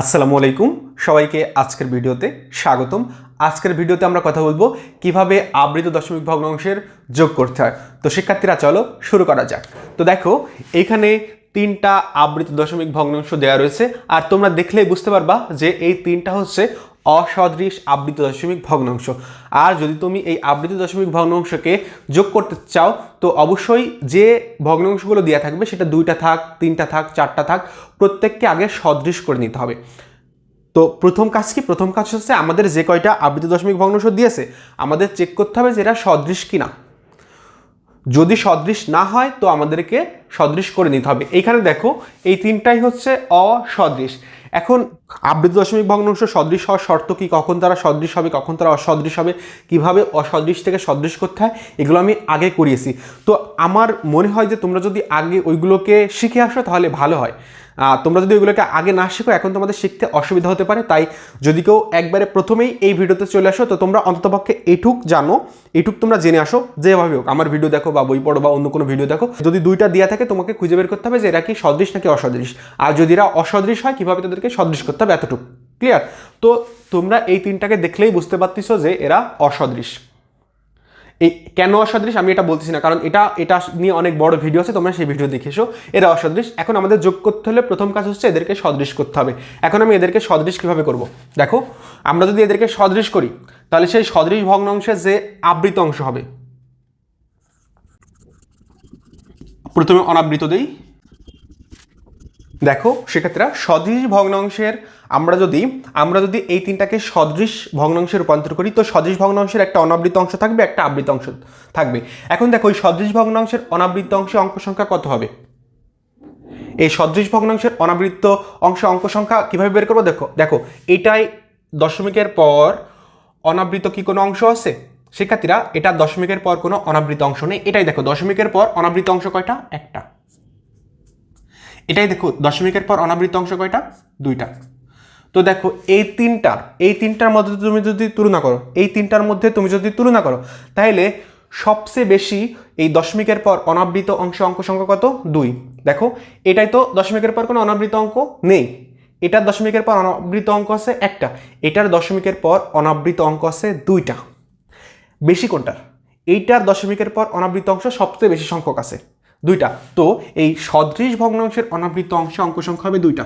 আসসালামু আলাইকুম। সবাইকে আজকের ভিডিওতে স্বাগতম। আজকের ভিডিওতে আমরা কথা বলব কীভাবে আবৃত দশমিক ভগ্নাংশের যোগ করতে হয়। তো শিক্ষার্থীরা, চলো শুরু করা যাক। তো দেখো, এখানে তিনটা আবৃত দশমিক ভগ্নাংশ দেওয়া রয়েছে। আর তোমরা দেখলেই বুঝতে পারবা যে এই তিনটা হচ্ছে অসদৃশ আবৃত দশমিক ভগ্নাংশ। আর যদি তুমি এই আবৃত দশমিক ভগ্নাংশকে যোগ করতে চাও, তো অবশ্যই যে ভগ্নাংশগুলো দেওয়া থাকবে সেটা দুইটা থাক, তিনটা থাক, চারটা থাক, প্রত্যেককে আগে সদৃশ করে নিতে হবে। তো প্রথম কাজ কি? প্রথম কাজ হচ্ছে আমাদের যে কয়টা আবৃত দশমিক ভগ্নাংশ দিয়েছে, আমাদের চেক করতে হবে যে এটা সদৃশ কিনা। যদি সদৃশ না হয়, তো আমাদেরকে সদৃশ করে নিতে হবে। এইখানে দেখো, এই তিনটাই হচ্ছে অসদৃশ। এখন আবৃত দশমিক ভগ্নাংশ সদৃশ হওয়ার শর্ত কি? কখন তারা সদৃশ হবে? কখন তারা অসদৃশ হবে? কীভাবে অসদৃশ থেকে সদৃশ করতে হয়? এগুলো আমি আগে করিয়েছি। তো আমার মনে হয় যে তোমরা যদি আগে ওইগুলোকে শিখে আসো, তাহলে ভালো হয়। তোমরা যদি ওইগুলোকে আগে না শিখো, এখন তোমাদের শিখতে অসুবিধা হতে পারে। তাই যদি কেউ একবারে প্রথমেই এই ভিডিওতে চলে আসো, তো তোমরা অন্ততপক্ষে এইটুক জানো এইটুক তোমরা জেনে আসো যেভাবে হোক। আমার ভিডিও দেখো বা বই পড়ো বা অন্য কোনো ভিডিও দেখো, যদি দুইটা দেওয়া থাকে, তোমাকে খুঁজে বের করতে হবে যে এরা কি সদৃশ নাকি অসদৃশ। আর যদি এরা অসদৃশ হয়, কীভাবে তাদেরকে সদৃশ করতে হবে? এতটুকু। ক্লিয়ার তো তোমরা এই তিনটাকে দেখলেই বুঝতে পারতেছো যে এরা অসদৃশ। এই কেন অসদৃশ? আমি এটা বলতেছি না। কারণ এটা এটা নিয়ে অনেক বড় ভিডিও আছে, তোমরা সেই ভিডিও দেখে এসো। এরা অসদৃশ। এখন আমাদের যোগ করতে হলে প্রথম কাজ হচ্ছে এদেরকে সদৃশ করতে হবে। এখন আমি এদেরকে সদৃশ কীভাবে করব? দেখো, আমরা যদি এদেরকে সদৃশ করি, তাহলে সেই সদৃশ ভগ্নাংশের যে আবৃত অংশ হবে। প্রথমে অনাবৃত দেই। দেখো, সেক্ষেত্রে সদৃশ ভগ্নাংশের আমরা যদি আমরা যদি এই তিনটাকে সদৃশ ভগ্নাংশে রূপান্তর করি, তো সদৃশ ভগ্নাংশের একটা অনাবৃত অংশ থাকবে, একটা আবৃত অংশ থাকবে। এখন দেখো ওই সদৃশ ভগ্নাংশের অনাবৃত অংশে অঙ্ক সংখ্যা কত হবে? এই সদৃশ ভগ্নাংশের অনাবৃত্ত অংশ অঙ্ক সংখ্যা কীভাবে বের করব? দেখো দেখো, এটাই দশমিকের পর অনাবৃত কি কোনো অংশ আছে? শিক্ষার্থীরা, এটা দশমিকের পর কোনো অনাবৃত অংশ নেই। এটাই দেখো, দশমিকের পর অনাবৃত অংশ কয়টা? একটা। এটাই দেখো, দশমিকের পর অনাবৃত অংশ কয়টা? দুইটা। তো দেখো, এই তিনটার এই তিনটার মধ্যে তুমি যদি তুলনা করো, এই তিনটার মধ্যে তুমি যদি তুলনা করো, তাহলে সবচেয়ে বেশি এই দশমিকের পর অনাবৃত অংশ, অঙ্ক সংখ্যা কত? দুই। দেখো, এটাই তো দশমিকের পর কোনো অনাবৃত অঙ্ক নেই। এটার দশমিকের পর অনাবৃত অঙ্ক আছে একটা, এটার দশমিকের পর অনাবৃত অঙ্ক আছে দুইটা। বেশি কোনটার? এইটার দশমিকের পর অনাবৃত অংশ সবচেয়ে বেশি সংখ্যক আছে, দুইটা। তো এই সদৃশ ভগ্নাংশের অনাবৃত অংশে, অঙ্ক সংখ্যা হবে দুইটা।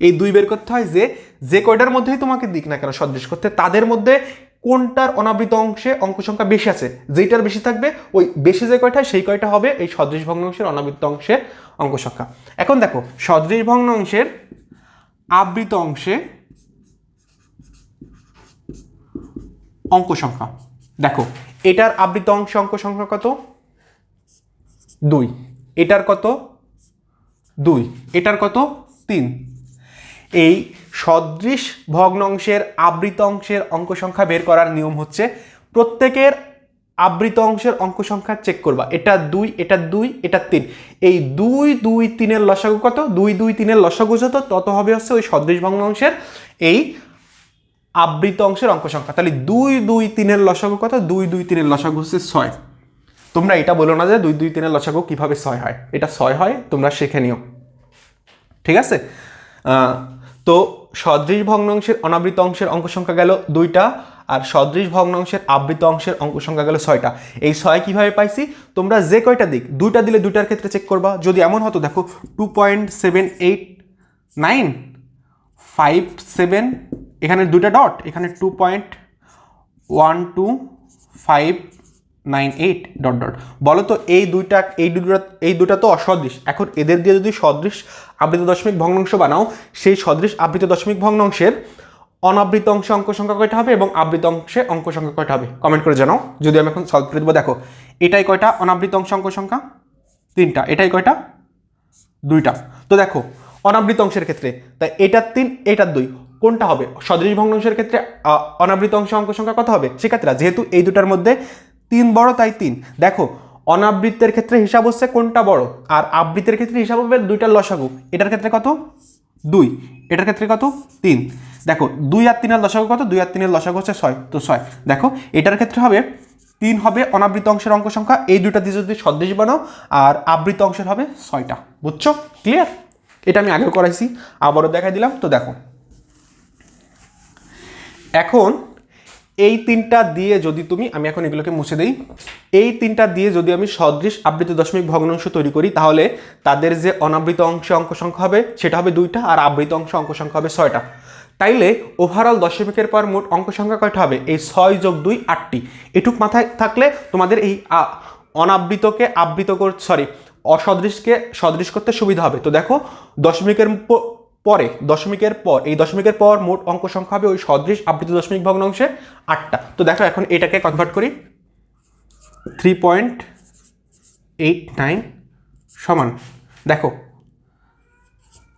এই দুই বের করতে হয় যে যে কয়টার মধ্যেই তোমাকে দিক না কেন সদৃশ করতে, তাদের মধ্যে কোনটার অনাবৃত অংশে অঙ্ক সংখ্যা বেশি আছে, যেইটার বেশি থাকবে, ওই বেশি যে কয়টা, সেই কয়টা হবে এই সদৃশ ভগ্নাংশের অনাবৃত অংশের অঙ্ক সংখ্যা। এখন দেখো, সদৃশ ভগ্নাংশের আবৃত অংশে অঙ্ক সংখ্যা। দেখো, এটার আবৃত অংশে অঙ্ক সংখ্যা কত? দুই। এটার কত? দুই। এটার কত? তিন। এই সদৃশ ভগ্নাংশের আবৃত অংশের অঙ্ক সংখ্যা বের করার নিয়ম হচ্ছে প্রত্যেকের আবৃত অংশের অঙ্ক সংখ্যা চেক করবা। এটা দুই এটা দুই, এটা তিন। এই দুই দুই, তিনের লসাগু কত? দুই দুই, তিনের লসাগু যত, তত হবে হচ্ছে ওই সদৃশ ভগ্নাংশের এই আবৃত অংশের অঙ্ক সংখ্যা। তাহলে দুই দুই, তিনের লসাগু কত? দুই দুই, তিনের লসাগু হচ্ছে ছয়। তোমরা এটা বলো না যে দুই দুই, তিনের লসাগু কীভাবে ছয় হয়? এটা ছয় হয়, তোমরা শিখে নিও। ঠিক আছে? তো সদৃশ ভগ্নাংশের অনাবৃত অংশের অঙ্ক সংখ্যা গেল দুইটা, আর সদৃশ ভগ্নাংশের আবৃত অংশের অঙ্ক সংখ্যা গেল ছয়টা। এই ছয় কীভাবে পাইছি? তোমরা যে কয়টা দিক, দুইটা দিলে দুইটার ক্ষেত্রে চেক করবা। যদি এমন হতো, দেখো two point seven eight nine five seven এখানে দুইটা ডট এখানে two point one two five nine eight dot dot. বলো তো এই দুইটা, এই দুটা এই দুটা তো অসদৃশ। এখন এদের দিয়ে যদি সদৃশ আবৃত দশমিক ভগ্নাংশ বানাও, সেই সদৃশ আবৃত দশমিক ভগ্নাংশের অনাবৃত অংশে অঙ্ক সংখ্যা কয়টা হবে এবং আবৃত অংশে অঙ্ক সংখ্যা কয়টা হবে? কমেন্ট করে জানাও। যদি আমি এখন সলভ করে দেবো, দেখো, এটাই কয়টা? অনাবৃত অংশ অঙ্ক সংখ্যা? তিনটা। এটাই কয়টা? দুইটা। তো দেখো, অনাবৃত অংশের ক্ষেত্রে তাই এটার তিন, এটার দুই, কোনটা হবে? সদৃশ ভগ্নাংশের ক্ষেত্রে অনাবৃত অংশ অঙ্ক সংখ্যা কত হবে? সেক্ষেত্রে, যেহেতু এই দুটার মধ্যে তিন বড়, তাই তিন। দেখো, অনাবৃত্তের ক্ষেত্রে হিসাব হচ্ছে কোনটা বড়? আর আবৃত্তের ক্ষেত্রে হিসাব হবে দুইটা লসাগু। এটার ক্ষেত্রে কত? দুই। এটার ক্ষেত্রে কত? তিন। দেখো, দুই আর তিনের লসাগু কত? দুই আর তিনের লসাগু হচ্ছে ছয়। তো ছয়। দেখো, এটার ক্ষেত্রে হবে, তিন হবে অনাবৃত অংশের অঙ্ক সংখ্যা। এই দুইটা দিয়ে যদি সদৃশ বানাও, আর আবৃত অংশের হবে ছয়টা। বুঝছ? ক্লিয়ার এটা আমি আগেও করাইছি, আবারও দেখাই দিলাম। তো দেখো, এখন এই তিনটা দিয়ে যদি তুমি, আমি এখন এগুলোকে মুছে দিই, এই তিনটা দিয়ে যদি আমি সদৃশ আবৃত দশমিক ভগ্নাংশ তৈরি করি, তাহলে তাদের যে অনাবৃত অংশে অঙ্ক সংখ্যা হবে, সেটা হবে দুইটা, আর আবৃত অংশ অঙ্ক সংখ্যা হবে ছয়টা। তাইলে ওভারঅল দশমিকের পর মোট অঙ্ক সংখ্যা কয়টা হবে? এই ছয় যোগ দুই, আটটি। এটুক মাথায় থাকলে তোমাদের এই অনাবৃতকে আবৃত কর সরি অসদৃশকে সদৃশ করতে সুবিধা হবে। তো দেখো, দশমিকের পরে, দশমিকের পর, এই দশমিকের পর মোট অঙ্ক সংখ্যা হবে ওই সদৃশ আবৃত দশমিক ভগ্নাংশে আটটা। তো দেখো এখন এটাকে কনভার্ট করি। থ্রি পয়েন্ট এইট নাইন সমান। দেখো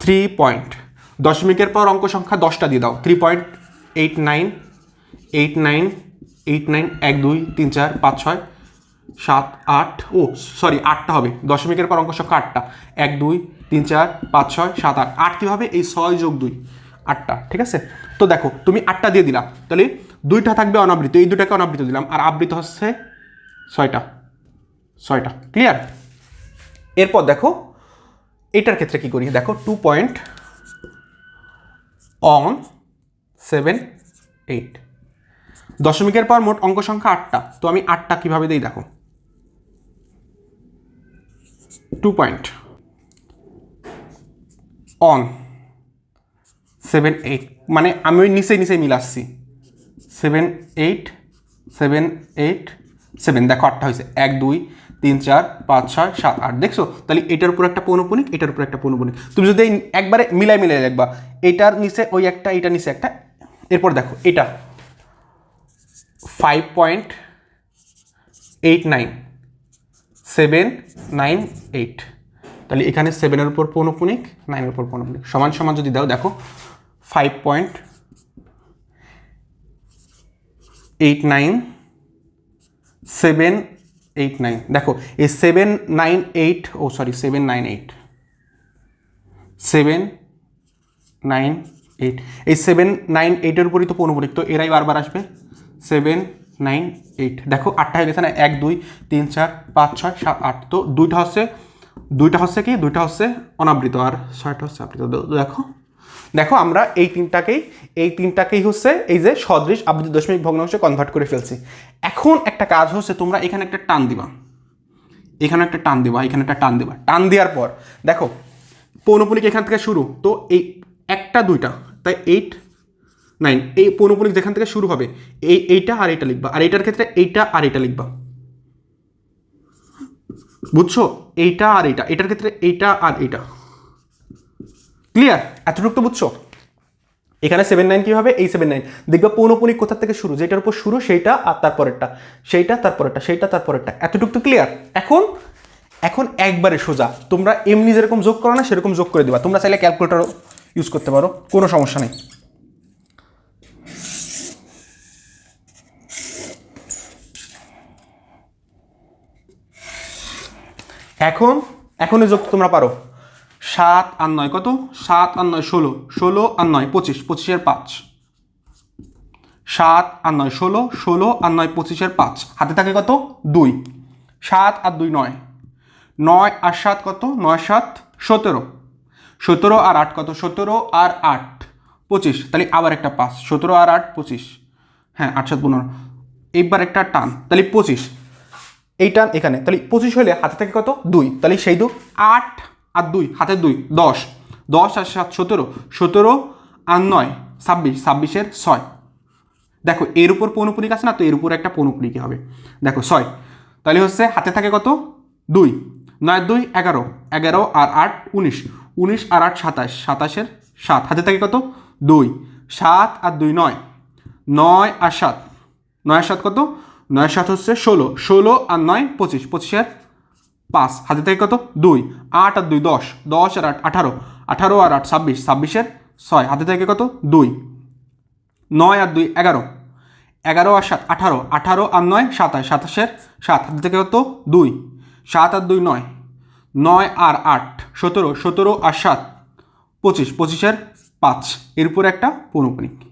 থ্রি পয়েন্ট দশমিকের পর অঙ্ক সংখ্যা দশটা দিয়ে দাও। Three point eight nine eight nine eight nine এক, দুই, তিন, চার, পাঁচ, ছয়, সাত, আট, ও সরি আটটা হবে। দশমিকের পর অঙ্ক সংখ্যা আটটা। এক, দুই তিন চার, পাঁচ ছয়, সাত আট। আট কীভাবে? এই ছয় যোগ দুই, আটটা, ঠিক আছে? তো দেখো, তুমি আটটা দিয়ে দিলা। তাহলে দুইটা থাকবে অনাবৃত, এই দুটাকে অনাবৃত দিলাম। আর আবৃত হচ্ছে ছয়টা ছয়টা ক্লিয়ার এরপর দেখো, এটার ক্ষেত্রে কি করি? দেখো two point one seven eight দশমিকের পর মোট অঙ্ক সংখ্যা আটটা। তো আমি আটটা কীভাবে দিই? দেখো। Two point one. Seven eight মানে আমি ওই নিচে নিচে মিলাচ্ছি। Seven eight seven eight seven দেখো আটটা হয়েছে। এক, দুই, তিন, চার, পাঁচ, ছয়, সাত, আট। দেখছ? তাহলে এটার উপর একটা পৌনপুনিক, এটার উপর একটা পৌনপুনিক। তুমি যদি একবারে মিলাই মিলাই দেখবা, এটার নিচে, ওই একটা এটার নিচে একটা। এরপর দেখো, এটা। Five point eight nine seven nine eight তাহলে এখানে সেভেনের উপর পৌনপুনিক নাইনের উপর পৌনপুনিক। সমান সমান যদি দাও, দেখো five point eight nine seven eight nine দেখো, এই সেভেন নাইন এইট ও sorry seven nine eight seven nine eight এই সেভেন নাইন এইটের উপরই তো পৌনপুনিক, তো এরাই বারবার আসবে। সেভেন নাইন এইট দেখো, আটটা হয়ে গেছে না? এক, দুই, তিন, চার, পাঁচ, ছয়, সাত, আট। তো দুইটা হচ্ছে দুইটা হচ্ছে কি? দুইটা হচ্ছে অনাবৃত আর ছয়টা হচ্ছে আবৃত। দেখো। দেখো, আমরা এই তিনটাকেই এই তিনটাকেই হচ্ছে এই যে সদৃশ আবৃত দশমিক ভগ্নাংশে কনভার্ট করে ফেলছি। এখন একটা কাজ হচ্ছে, তোমরা এখানে একটা টান দিবা। এখানে একটা টান দিবা, এখানে একটা টান দিবা। টান দেওয়ার পর, দেখো, পৌনপুনিক এখান থেকে শুরু। তো এই একটা, দুইটা। তাই এইট নাইন এই পৌনপুনিক যেখান থেকে শুরু হবে, এই এইটা আর এইটা লিখবা। আর এইটার ক্ষেত্রে এইটা আর এইটা লিখবা। বুঝছ? এইটা আর এইটা। এটার ক্ষেত্রে এইটা আর এইটা। ক্লিয়ার এতটুকু তো বুঝছ? এখানে সেভেন নাইন কী হবে? এই সেভেন নাইন দেখবে পৌনপুনিক কোথা থেকে শুরু? যেটার উপর শুরু, সেইটা আর তারপরেরটা সেইটা তারপরেরটা সেইটা তারপরেরটা এতটুকু তো ক্লিয়ার এখন এখন একবারে সোজা। তোমরা এমনি যেরকম যোগ করো না, সেরকম যোগ করে দিবা। তোমরা চাইলে ক্যালকুলেটারও ইউজ করতে পারো। কোনো সমস্যা নেই। এখন, এখনই যোগ তোমরা পারো। সাত আর নয়, কত? সাত আর নয়, ষোলো। ষোলো আর নয়, পঁচিশ। পঁচিশের পাঁচ। সাত আর নয়, ষোলো। ষোলো আর নয়, পঁচিশের পাঁচ। হাতে থাকে কত? দুই। সাত আর দুই, নয়। নয় আর সাত কত? নয় সাত, সতেরো। সতেরো আর আট কত? সতেরো আর আট, পঁচিশ। তাহলে আবার একটা পাঁচ। সতেরো আর আট, পঁচিশ। হ্যাঁ আট, সাত, পনেরো। এইবার একটা টান। তাহলে পঁচিশ। এই টান এখানে, তাহলে পঁচিশ হলে হাতে থাকে কত? দুই। তাহলে সেই দু আট আর দুই হাতে দুই, দশ। দশ আর সাত, সতেরো। সতেরো আর নয়, ছাব্বিশ। ছাব্বিশের ছয়। দেখো, এর উপর পৌনপুনিক আছে না, তো এর উপর একটা পৌনপুনিক হবে। দেখো, ছয়। তাহলে হচ্ছে হাতে থাকে কত? দুই। নয়, দুই, এগারো। এগারো আর আট, উনিশ। উনিশ আর আট, সাতাশ। সাতাশের সাত। হাতে থাকে কত? দুই। সাত আর দুই, নয়। নয় আর সাত। নয় আর সাত কত? নয় সাত হচ্ছে ষোলো। ষোলো আর নয় পঁচিশ। পঁচিশের পাঁচ। হাতে থেকে কত? দুই। আট আর দুই, দশ। দশ আর আট, আঠারো। আঠারো আর আট, ছাব্বিশ। ছাব্বিশের ছয়। হাতে থেকে কত? দুই। নয় আর দুই, এগারো। এগারো আর সাত, আঠারো। আঠারো আর নয়, সাতাশ। সাতাশের সাত। হাতে থেকে কত? দুই। সাত আর দুই, নয়। নয় আর আট, সতেরো। সতেরো আর সাত, পঁচিশ। পঁচিশের পাঁচ। এর উপরে একটা পৌনপুনিক।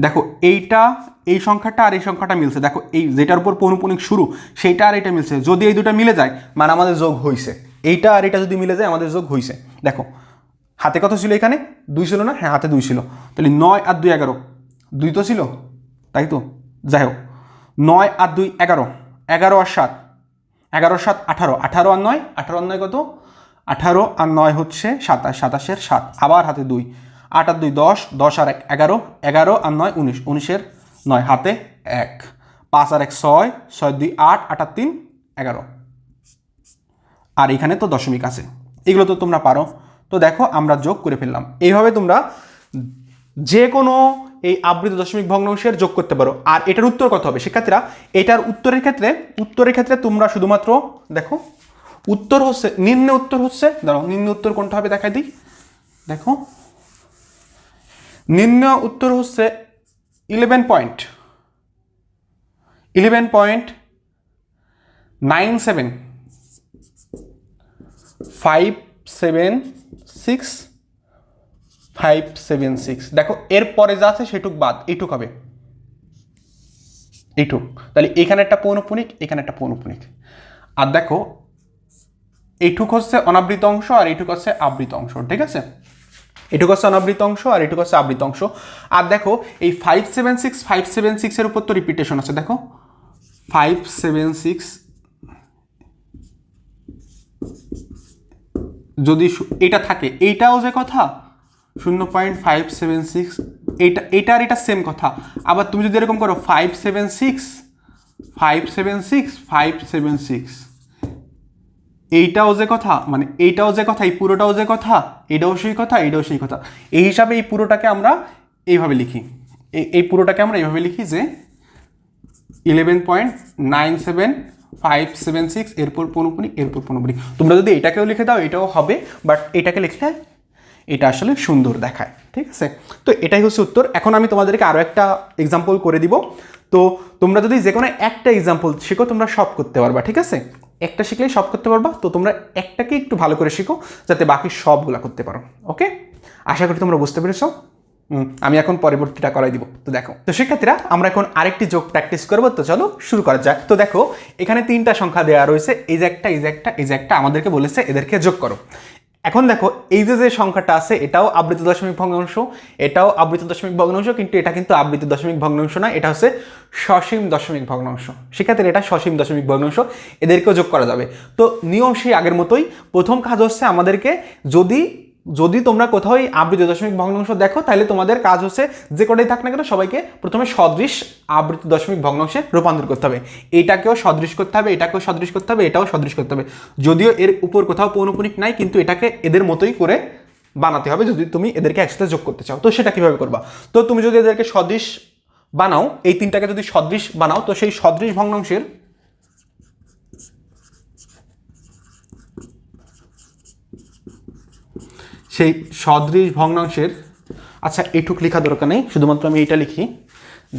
দেখো এইটা, এই সংখ্যাটা আর এই সংখ্যাটা মিলছে। দেখো এই যেটার উপর পৌনপুনিক শুরু, সেইটা আর এটা মিলছে। যদি এই দুটো মিলে যায় মানে আমাদের যোগ হইছে। এইটা আর এটা যদি মিলে যায়, আমাদের যোগ হইছে। দেখো, হাতে কত ছিল এখানে? দুই ছিল না? হ্যাঁ হাতে দুই ছিল। তাহলে নয় আর দুই এগারো। দুই তো ছিল, তাই তো? যাই হোক, নয় আর দুই এগারো। এগারো আর সাত। এগারো, সাত, আঠারো। আঠারো আর নয়? আঠারো আর নয় কত? আঠারো আর নয় হচ্ছে সাতাশ। সাতাশের সাত। আবার হাতে দুই। আট আর দুই দশ দশ আর এক এগারো এগারো আর নয় উনিশ, উনিশের নয় হাতে এক, পাঁচ আর এক ছয় ছয় দুই আট আট আর তিন, এগারো। আর এখানে তো দশমিক আছে। এগুলো তো তোমরা পারো। তো দেখো, আমরা যোগ করে ফেললাম। এইভাবে তোমরা যে কোনো এই আবৃত দশমিক ভগ্নাংশের যোগ করতে পারো। আর এটার উত্তর কত হবে? শিক্ষার্থীরা, এটার উত্তরের ক্ষেত্রে উত্তরের ক্ষেত্রে তোমরা শুধুমাত্র, দেখো, উত্তর হচ্ছে, নিম্ন উত্তর হচ্ছে, দাঁড়াও, নিম্ন উত্তর কোনটা হবে দেখাই দিই। দেখো নিম্ন উত্তর হচ্ছে eleven point eleven point nine seven five seven six five seven six দেখো এরপরে যা আছে সেটুক বাদ, এইটুক হবে। এইটুক। তাহলে এখানে একটা পৌনপুনিক, এখানে একটা পৌনপুনিক। আর দেখো, এইটুক হচ্ছে অনাবৃত অংশ আর এইটুক হচ্ছে আবৃত অংশ, ঠিক আছে? এটুক হচ্ছে অনাবৃত অংশ আর এটুক হচ্ছে আবৃত অংশ। আর দেখো, এই five seven six five seven সিক্সের উপর তো রিপিটেশন আছে, দেখো। ফাইভ সেভেন সিক্স যদি এটা থাকে, এইটাও যে কথা, শূন্য পয়েন্ট ফাইভ সেভেন সিক্স এইটা এটা আর এটা সেম কথা। আবার তুমি যদি এরকম করো five seven six five seven six five seven six এইটাও যে কথা মানে এইটাও যে কথা, এই পুরোটাও যে কথা, এটাও সেই কথা, এটাও সেই কথা। এই হিসাবে এই পুরোটাকে আমরা এইভাবে লিখি। এই পুরোটাকে আমরা এইভাবে লিখি যে eleven point nine seven five seven six এরপর পনুপুনি এরপর পনুপুনি। তোমরা যদি এটাকেও লিখে দাও, এটাও হবে বাট এটাকে লিখলে এটা আসলে সুন্দর দেখায়, ঠিক আছে? তো এটাই হচ্ছে উত্তর। এখন আমি তোমাদেরকে আরও একটা এক্সাম্পল করে দিব। তো তোমরা যদি যে কোনো একটা এক্সাম্পল শেখো, তোমরা সব করতে পারবা, ঠিক আছে? একটা শিখলেই সব করতে পারবা। তো তোমরা একটাকে একটু ভালো করে শিখো, যাতে বাকি সবগুলা করতে পারো। ওকে আশা করি তোমরা বুঝতে পেরেছ। আমি এখন পরবর্তীটা করাই দিব। তো দেখো, তো শিক্ষার্থীরা, আমরা এখন আরেকটি যোগ প্র্যাকটিস করব। তো চলো, শুরু করা যাক। তো দেখো, এখানে তিনটা সংখ্যা দেওয়া রয়েছে। এই যে একটা, এই যে একটা, এই যে একটা আমাদেরকে বলেছে, এদেরকে যোগ করো। এখন দেখো, এই যে যে সংখ্যাটা আছে, এটাও আবৃত দশমিক ভগ্নাংশ, এটাও আবৃত দশমিক ভগ্নাংশ, কিন্তু এটা কিন্তু আবৃত দশমিক ভগ্নাংশ না, এটা হচ্ছে সসীম দশমিক ভগ্নাংশ। সেক্ষেত্রে এটা সসীম দশমিক ভগ্নাংশ, এদেরকেও যোগ করা যাবে। তো নিয়ম সেই আগের মতোই, প্রথম কাজ হচ্ছে আমাদেরকে যদি যদি তোমরা কোথাও এই আবৃত দশমিক ভগ্নাংশ দেখো, তাহলে তোমাদের কাজ হচ্ছে যে কটাই থাক না কেন সবাইকে প্রথমে সদৃশ আবৃত দশমিক ভগ্নাংশে রূপান্তর করতে হবে। এটাকেও সদৃশ করতে হবে, এটাকেও সদৃশ করতে হবে, এটাও সদৃশ করতে হবে। যদিও এর উপর কোথাও পৌনপুনিক নাই, কিন্তু এটাকে এদের মতোই করে বানাতে হবে যদি তুমি এদেরকে একসাথে যোগ করতে চাও। তো সেটা কীভাবে করবা? তো তুমি যদি এদেরকে সদৃশ বানাও, এই তিনটাকে যদি সদৃশ বানাও, তো সেই সদৃশ ভগ্নাংশের সেই সদৃশ ভগ্নাংশের আচ্ছা এটুক লেখা দরকার নেই, শুধুমাত্র আমি এইটা লিখি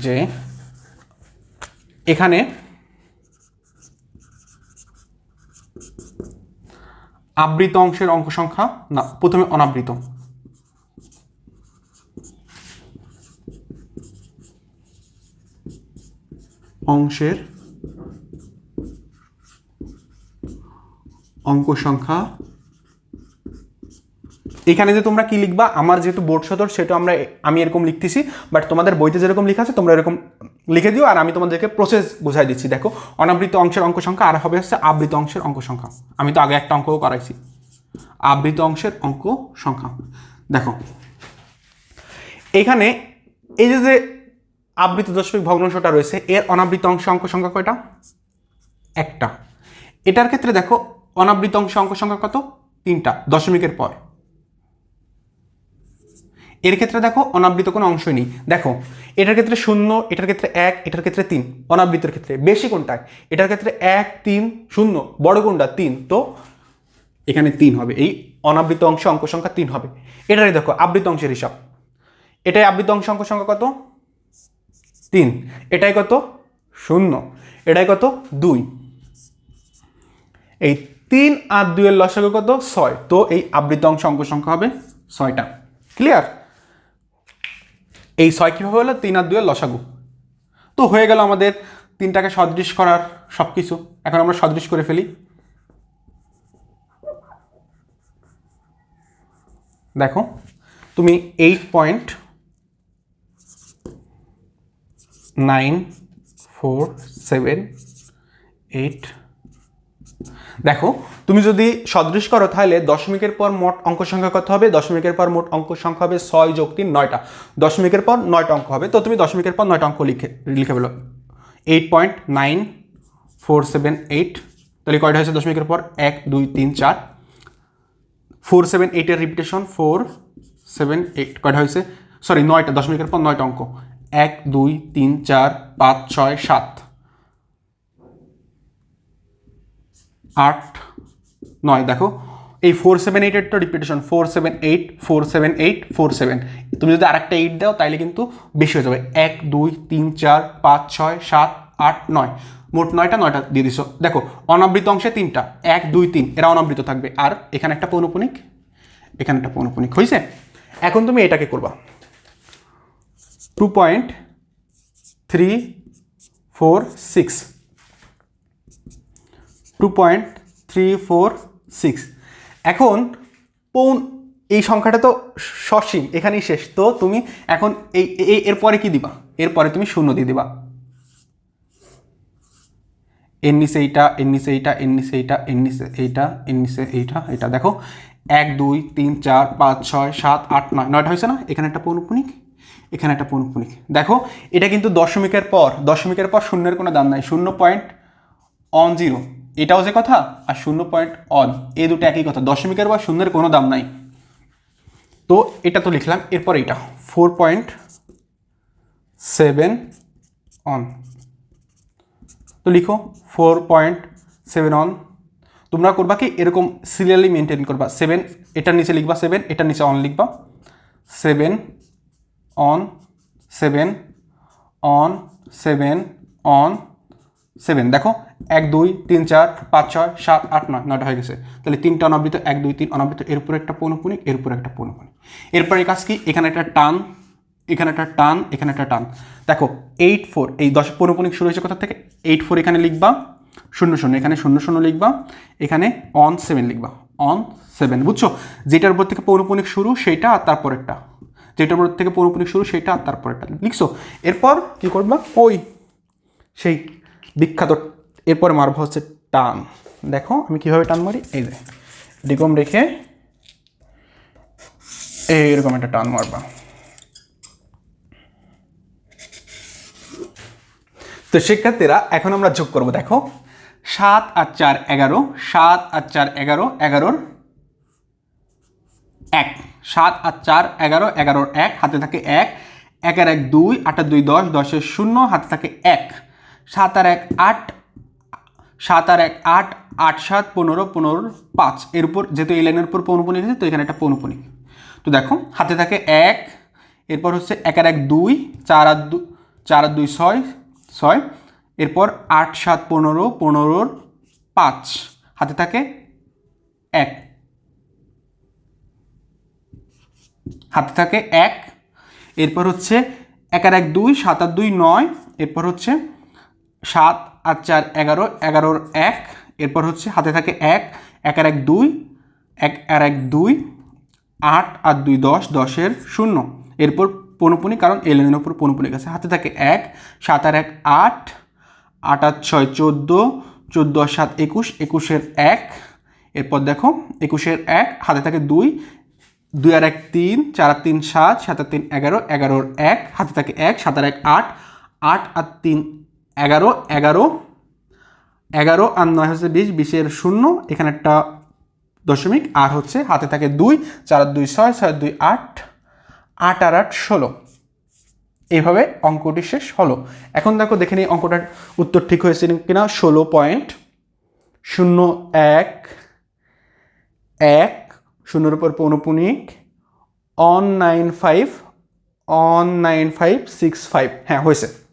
যে এখানে আবৃত অংশের অঙ্ক সংখ্যা, না, প্রথমে অনাবৃত। অংশের অঙ্ক সংখ্যা এখানে যে তোমরা কি লিখবা? আমার যেহেতু বোর্ড সদর সেটা আমরা আমি এরকম লিখতেছি বাট তোমাদের বইতে যেরকম লেখা আছে, তোমরা এরকম লিখে দিও, আর আমি তোমাদেরকে প্রসেস বোঝাই দিচ্ছি। দেখো, অনাবৃত অংশের অঙ্ক সংখ্যা, আর হবে হচ্ছে আবৃত অংশের অঙ্ক সংখ্যা। আমি তো আগে একটা অঙ্কও করাইছি। আবৃত অংশের অঙ্ক সংখ্যা। দেখো, এখানে এই যে যে আবৃত দশমিক ভগ্নাংশটা রয়েছে, এর অনাবৃত অংশ অঙ্ক সংখ্যা কয়টা? একটা। এটার ক্ষেত্রে দেখো, অনাবৃত অংশ অঙ্ক সংখ্যা কত? তিনটা, দশমিকের পর। এর ক্ষেত্রে দেখো অনাবৃত কোনো অংশই নেই। দেখো, এটার ক্ষেত্রে শূন্য, এটার ক্ষেত্রে এক, এটার ক্ষেত্রে তিন, অনাবৃতের ক্ষেত্রে। বেশি কোনটায় এটার ক্ষেত্রে এক, তিন, শূন্য, বড় কোনটা? তিন। তো এখানে তিন হবে। এই অনাবৃত অংশ, অঙ্ক সংখ্যা তিন হবে। এটারই দেখো আবৃত অংশের হিসাব। এটাই আবৃত অংশ, অঙ্ক সংখ্যা কত? তিন। এটাই কত? শূন্য। এটাই কত? দুই। এই তিন আর দুইয়ের লসাগু কত? ছয়। তো এই আবৃত অংশ, অঙ্ক সংখ্যা হবে ছয়টা। ক্লিয়ার? এই ছয় কীভাবে হলো? তিন আর দুইয়ের লসাগু। তো হয়ে গেল আমাদের তিনটাকে সদৃশ করার সব কিছু এখন আমরা সদৃশ করে ফেলি। দেখো, তুমি eight point nine four seven eight দেখো, তুমি যদি সদৃশ করো, তাহলে দশমিকের পর মোট অঙ্ক সংখ্যা কত হবে? দশমিকের পর মোট অঙ্ক সংখ্যা হবে ছয় যোগ তিন, নয়টা। দশমিকের পর নয়টা অঙ্ক হবে। তো তুমি দশমিকের পর নয়টা অঙ্ক লিখে লিখে ফেলো। Eight point nine four seven eight তাহলে কয়টা হয়েছে দশমিকের পর? এক, দুই, তিন, চার। ফোর সেভেন এইটের রিপিটেশন ফোর সেভেন এইট কয়টা হয়েছে? সরি নয়টা, দশমিকের পর নয়টা অঙ্ক। এক, দুই, তিন, চার, পাঁচ, ছয়, সাত। আট, নয়, দেখো। এই ফোর সেভেন এইটের তো repetition four seven eight four seven eight four seven তুমি যদি আরেকটা এইট দাও, তাইলে কিন্তু বেশি হয়ে যাবে। এক, দুই, তিন, চার, পাঁচ, ছয়, সাত, আট, নয়। মোট নয়টা নয়টা দিয়ে দিছো। দেখো, অনাবৃত অংশে তিনটা। এক, দুই, তিন, এরা অনাবৃত থাকবে। আর এখানে একটা পৌনপুনিক, এখানে একটা পৌনপুনিক। হয়েছে এখন তুমি এটাকে করবা। Two point three four six two point three four six এখন পৌন এই সংখ্যাটা তো সসীম, এখানেই শেষ। তো তুমি এখন এই এই এরপরে কি দিবা? এরপরে তুমি শূন্য দিয়ে দিবা। এর নিচে এইটা, এর নিচে এইটা, এর নিচে এইটা, এর নিচে এইটা, এর নিচে এইটা, এটা দেখো। এক, দুই, তিন, চার, পাঁচ, ছয়, সাত, আট, নয়। নয়টা হয়েছে না? এখানে একটা পৌনপুনিক, এখানে একটা পৌনপুনিক। দেখো, এটা কিন্তু দশমিকের পর দশমিকের পর শূন্যের কোনো দাম নাই। শূন্য পয়েন্ট অন জিরো এটাও যে কথা, আর শূন্য পয়েন্ট অন এই দুটো একই কথা। দশমিকের বা শূন্যের কোনো দাম নাই। তো এটা তো লিখলাম, এরপর এটা ফোর পয়েন্ট সেভেন অন তো লিখো ফোর পয়েন্ট সেভেন অন তোমরা করবা কি, এরকম সিরিয়ালি মেনটেন করবা। সেভেন এটার নিচে লিখবা সেভেন এটার নিচে অন লিখবা। Seven one seven one seven one seven, দেখো, এক, দুই, তিন, চার, পাঁচ, ছয়, সাত, আট, নয়, নয়টা হয়ে গেছে। তাহলে তিনটা অনাবৃত, এক, দুই, তিন অনাবৃত, এর উপরে একটা পৌনপুনিক, এর উপরে একটা পৌনপুনিক। এরপরে কাজ কি? এখানে একটা টান, এখানে একটা টান, এখানে একটা টান। দেখো এইট ফোর এই দশ পৌনপুনিক শুরু হয়েছে কোথা থেকে? এইট ফোর এখানে লিখবা, শূন্য শূন্য, এখানে শূন্য শূন্য লিখবা, এখানে অন সেভেন লিখবা। অন সেভেন বুঝছ? যেটার উপর থেকে পৌনপুনিক শুরু, সেটা আর তারপরেরটা। যেটার উপর থেকে পৌনপুনিক শুরু, সেটা আর তারপরেরটা। লিখছো? এরপর কি করবা? ওই, সেই বিখ্যাত, এরপরে মারবো হচ্ছে টান। দেখো, আমি কীভাবে টান মারি? এই যে এরকম রেখে এইরকম একটা টান মারবা। তো শিক্ষার্থীরা, এখন আমরা যোগ করব, দেখো। সাত আর চার, এগারো। সাত আর চার, এগারো। এগারোর এক। সাত আর চার, এগারো। এগারোর এক, হাতে থাকে এক। এক আর এক দুই আট আর দুই দশ, দশের শূন্য, হাতে থাকে এক। সাত আর এক আট, সাত আর এক আট আট সাত, পনেরো পনেরো, পাঁচ। এর উপর যেহেতু এই লাইনের উপর পৌনপুনিক আছে তো এখানে একটা পৌনপুনিক তো দেখো, হাতে থাকে এক, এরপর হচ্ছে এক আর এক দুই, চার আর দু, চার আর দুই, ছয় ছয়। এরপর আট সাত পনেরো, পনেরোর পাঁচ। হাতে থাকে এক। হাতে থাকে এক। এরপর হচ্ছে এক আর এক দুই, সাত আর দুই, নয়। এরপর হচ্ছে সাত আর চার, এগারো, এগারোর এক, এরপর হচ্ছে হাতে থাকে এক এক আর এক দুই, এক আর এক দুই, আট আর দুই, দশ, দশের শূন্য। এরপর পনুপুনি কারণ এলেনের ওপর পনুপুনি গেছে হাতে থাকে এক, সাত আর এক আট আট আর ছয়, চোদ্দ চোদ্দ আর সাত, একুশ, একুশের এক, এরপর দেখো একুশের এক, হাতে থাকে দুই দুই আর এক তিন, চার আর তিন সাত সাত আর তিন এগারো, এগারোর এক, হাতে থাকে এক, সাত আর এক আট আট আর তিন এগারো এগারো এগারো আর নয় হচ্ছে বিশ, বিশের শূন্য, এখানে একটা দশমিক, আর হচ্ছে হাতে থাকে দুই, চার দুই ছয় ছয় দুই আট আট আর আট ষোলো। এইভাবে অঙ্কটি শেষ হলো। এখন দেখো, দেখে নিই অঙ্কটার উত্তর ঠিক হয়েছে কিনা। ষোলো পয়েন্ট শূন্য এক এক, শূন্যর উপর পৌনপুনিক one nine five one nine five six five হ্যাঁ হয়েছে।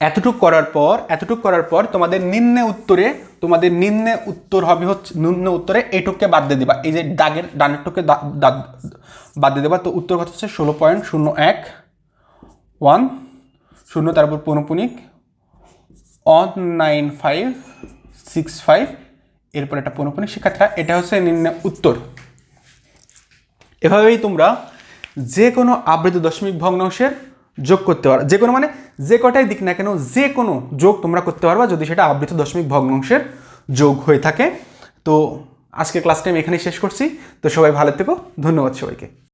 এতটুক করার পর, এতটুক করার পর তোমাদের নিম্নে উত্তরে, তোমাদের নিম্নে উত্তর হবে হচ্ছে, নিম্ন উত্তরে এটুককে বাদ দিয়ে দিবা। এই যে দাগের ডানেরটুকে দা- দা- বাদ দিয়ে দেবা। তো উত্তর কথা হচ্ছে ষোলো পয়েন্ট শূন্য এক, ওয়ান, শূন্য, তারপর পৌনপুনিক, one nine five, six five, এরপর একটা পৌনপুনিক শিক্ষার্থীরা, এটা হচ্ছে নিম্ন উত্তর। এভাবেই তোমরা যে কোনো আবৃত দশমিক ভগ্নাংশের যোগ করতে পারো। যে কোনো মানে যে কটাই দিক না কেন, যে কোনো যোগ তোমরা করতে পারবা যদি সেটা আবৃত দশমিক ভগ্নাংশের যোগ হয়ে থাকে। তো আজকে ক্লাস টাইম এখানেই শেষ করছি। তো সবাই ভালো থেকো। ধন্যবাদ সবাইকে।